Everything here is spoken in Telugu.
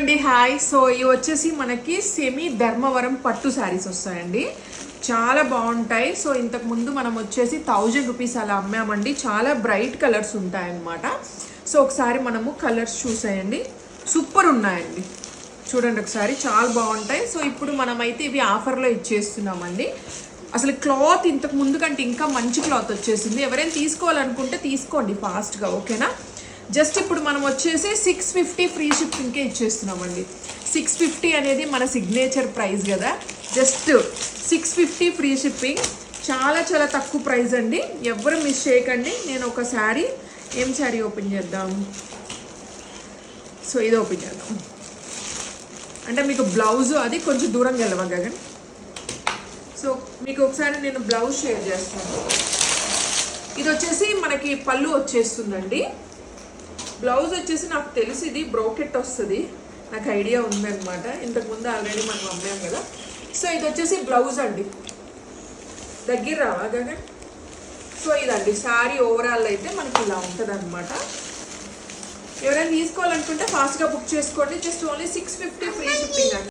అండి హాయ్. సో ఇవి వచ్చేసి మనకి సెమీ ధర్మవరం పట్టు శారీస్ వస్తాయండి. చాలా బాగుంటాయి. సో ఇంతకు ముందు మనం వచ్చేసి థౌజండ్ రూపీస్ అలా అమ్మామండి. చాలా బ్రైట్ కలర్స్ ఉంటాయన్నమాట. సో ఒకసారి మనము కలర్స్ చూసేయండి. సూపర్ ఉన్నాయండి. చూడండి ఒకసారి చాలా బాగుంటాయి. సో ఇప్పుడు మనమైతే ఇవి ఆఫర్లో ఇచ్చేస్తున్నామండి. అసలు క్లాత్ ఇంతకు ముందు కంటే ఇంకా మంచి క్లాత్ వచ్చేసింది. ఎవరైనా తీసుకోవాలనుకుంటే తీసుకోండి ఫాస్ట్గా ఓకేనా? జస్ట్ ఇప్పుడు మనం వచ్చేసి సిక్స్ ఫిఫ్టీ ఫ్రీ షిప్పింగ్కే ఇచ్చేస్తున్నామండి. సిక్స్ ఫిఫ్టీ అనేది మన సిగ్నేచర్ ప్రైస్ కదా. Just six fifty free shipping చాలా చాలా తక్కువ ప్రైస్ అండి. ఎవరు మిస్ చేయకండి. నేను ఒక శారీ ఏం శారీ ఓపెన్ చేద్దాం సో ఇది ఓపెన్ చేద్దాం అంటే మీకు బ్లౌజ్ అది కొంచెం దూరంగా వెళ్ళవా గగన్? సో మీకు ఒకసారి నేను బ్లౌజ్ షేర్ చేస్తాను. ఇది వచ్చేసి మనకి పళ్ళు వచ్చేస్తుందండి. బ్లౌజ్ వచ్చేసి నాకు తెలిసి ఇది బ్రోకెట్ వస్తుంది. నాకు ఐడియా ఉందన్నమాట. ఇంతకుముందు ఆల్రెడీ మనం అమ్మాం కదా. సో ఇది వచ్చేసి బ్లౌజ్ అండి. దగ్గర రావా గగన్ సో ఇదండి శారీ ఓవరాల్ అయితే మనకి ఇలా ఉంటుంది అనమాట ఎవరైనా తీసుకోవాలనుకుంటే ఫాస్ట్గా బుక్ చేసుకోండి. Just only six fifty free shipping అండి.